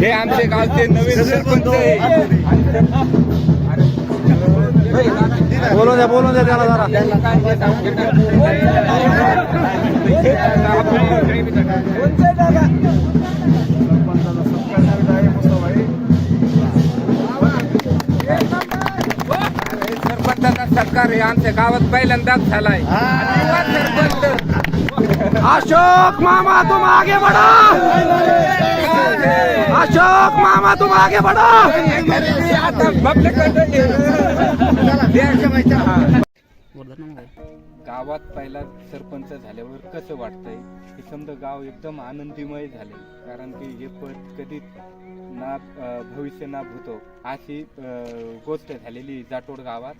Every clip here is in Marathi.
हे आमचे गावचे नवीन सरपंच आहे. बोलून द्या बोलून द्या त्याला जरा. सरपंचाचा सत्कार हे आमच्या गावात पहिल्यांदाच झालाय. सरपंच अशोक मामा तुम आगे बढ़ो। अशोक मामा तुम आगे बढ़ो। गावात पहिला सरपंच झाल्यावर कसं वाटतंय? हे समजा गाव एकदम आनंदीमय झाले कारण की हे पद कधीच ना भविष्य ना भूतो. अशी गोष्ट झालेली जाटोड गावात.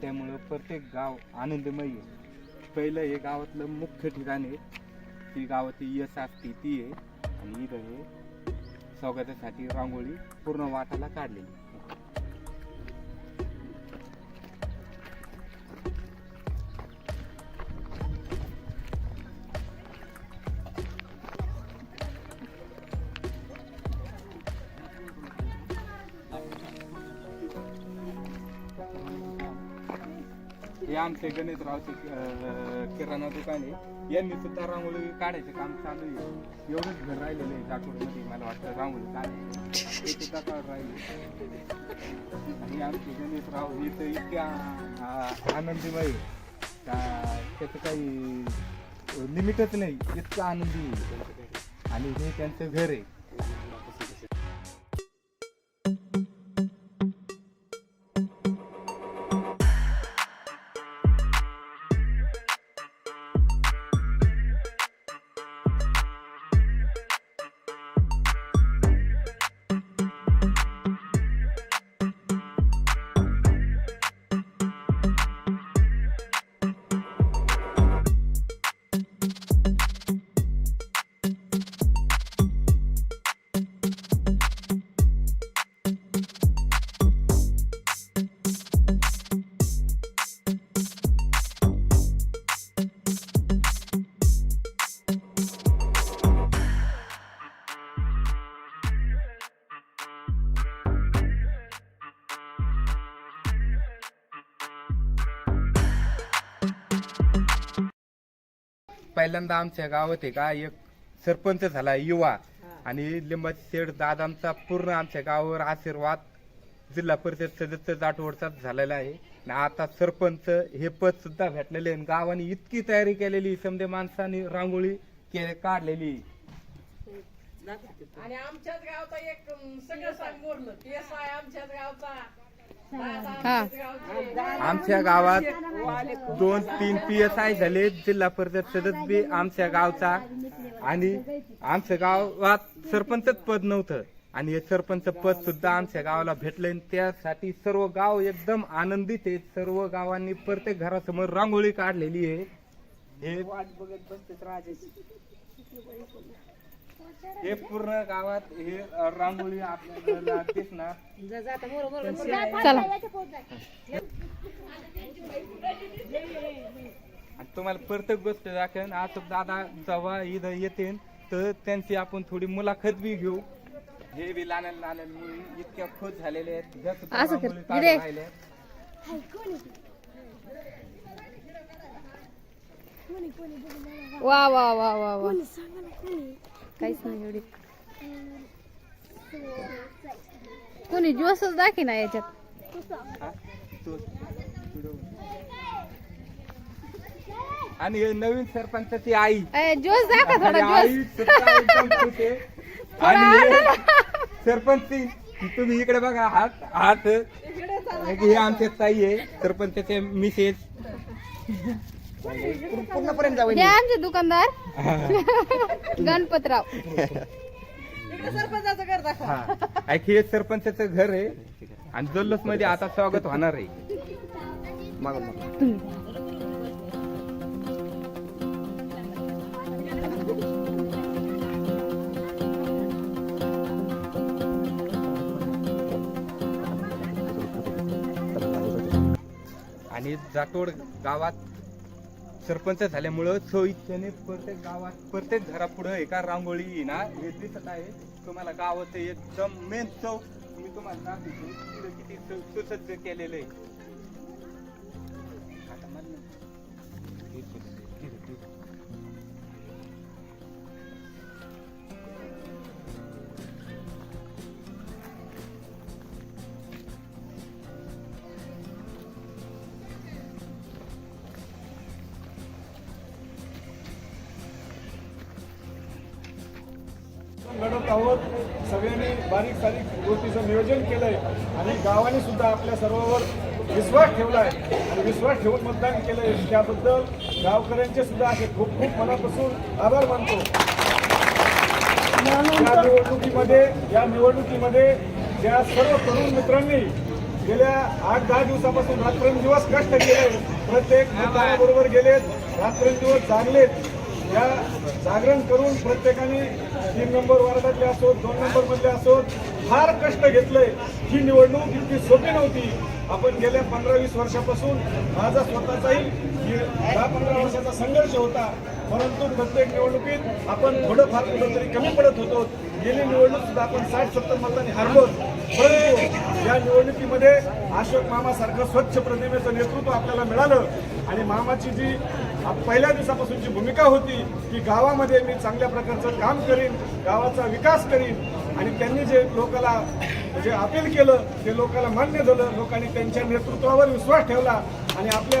त्यामुळं प्रत्येक गाव आनंदमय आहे. पहिलं हे गावातलं मुख्य ठिकाण आहे. ती गावाची यश असती ती आहे. आणि इथं हे स्वागतासाठी रांगोळी पूर्ण वाटाला काढलेली आमचे गणेशरावचे अं, किराणा दुकान आहे. यांनी सुद्धा रांगोळी काढायचं काम चालू आहे. एवढंच घर राहिलेलं आहे जाटोडमध्ये मला वाटतं रांगोळी काढायचं ते सुद्धा काढ राहिले. आणि आमचे गणेशराव हे तर इतक्या आ- आनंदीमय आहे. का त्याचं काही लिमिटच नाही इतकं आनंदी आहे. आणि हे त्यांचं घर आहे. पहिल्यांदा आमच्या गावात आहे का एक सरपंच झाला युवा. आणि लिंबाची शेड दादांचा पूर्ण आमच्या गावावर आशीर्वाद जिल्हा परिषद सदस्य जाटवडचाच झालेला आहे. आणि आता सरपंच हे पद सुद्धा भेटलेले आहे. आणि गावाने इतकी तयारी केलेली समजे माणसाने रांगोळी काढलेली आणि आमच्याच गावचा एक सगळं सांग बोललं केस आहे आमच्याच गावचा. आमच्या गावात दोन तीन पी एस आय झाले जिल्हा परिषद सदस्य आमच्या गावचा. आणि आमच्या गावात सरपंचच पद नव्हतं. आणि हे सरपंच पद सुद्धा आमच्या गावाला भेटले आणि त्यासाठी सर्व गाव एकदम आनंदित आहेत. सर्व गावांनी प्रत्येक घरासमोर रांगोळी काढलेली आहे. हे हे पूर्ण गावात हे रांगोळी आपल्याला चला. आणि तुम्हाला प्रत्येक गोष्ट दाखवेन. आज दादा जेव्हा इथं येतील तर त्यांची आपण थोडी मुलाखत बी घेऊ. हे बी लहान लहान मुली इतक्या खुश झालेले आहेत. ज्या सुद्धा असं कर, रांगोळी काढून इकडे. राहिल्या आहेत. वा वा वा वा. वा काहीच नाही एवढी. कोणी जोसच दाखी ना याच्यात. आणि नवीन सरपंचाची आई. जोस दाखवा थोडा आणि जोस सरपंच तुम्ही इकडे बघा हात हात. हे आमचे ताई आहे सरपंचाचे मिसेस. हे आमचे दुकानदार. गणपतराव. सरपंचाचं घर दाखवा. हा. ऐक हे सरपंचाचं घर आहे आणि जल्लोषमध्ये आता स्वागत होणार आहे. आणि जाटोड गावात सरपंच झाल्यामुळं सोयीच्याने प्रत्येक गावात प्रत्येक घरापुढं एका रांगोळी ना हे दिसत आहे. तुम्हाला गावाचं एकदम मेन चौक. मी तुम्हाला दाखवतो. तिथं किती सु- सुसज्ज केलेलं आहे. आहोत सगळ्यांनी बारीक सारीक गोष्टीचं नियोजन केलंय. आणि गावाने सुद्धा आपल्या सर्वांवर विश्वास ठेवलाय. आणि विश्वास ठेवून मतदान केलंय. त्याबद्दल गावकऱ्यांचे सुद्धा असे खूप खूप मनापासून आभार मानतो. या निवडणुकीमध्ये या निवडणुकीमध्ये ज्या सर्व तरुण मित्रांनी गेल्या आठ दहा दिवसापासून रात्रंदिवस कष्ट केले प्रत्येक मतदाराबरोबर गेलेत रात्रंदिवस जागलेत. या जागरण करून प्रत्येकाने तीन नंबर वार्डातले असोत दोन नंबर मधले असोत फार कष्ट घेतलंय. ही निवडणूक इतकी सोपी नव्हती. आपण गेल्या पंधरा वीस वर्षापासून माझा स्वतःचाही दहा पंधरा वर्षाचा संघर्ष होता. परंतु प्रत्येक निवडणुकीत आपण थोडंफार कुठंतरी कमी पडत होतो. गेली निवडणूक सुद्धा आपण साठ सत्तर मतांनी हरलो परंतु या निवडणुकीमध्ये अशोक मामासारखं स्वच्छ प्रतिमेचं नेतृत्व आपल्याला मिळालं. आणि मामाची जी पहिल्या दिवसापासूनची भूमिका होती की गावामध्ये मी चांगल्या प्रकारचं काम करीन गावाचा विकास करीन. आणि त्यांनी जे लोकाला जे अपील केलं ते लोकाला मान्य झालं लोकांनी त्यांच्या नेतृत्वावर विश्वास ठेवला. आणि आपल्या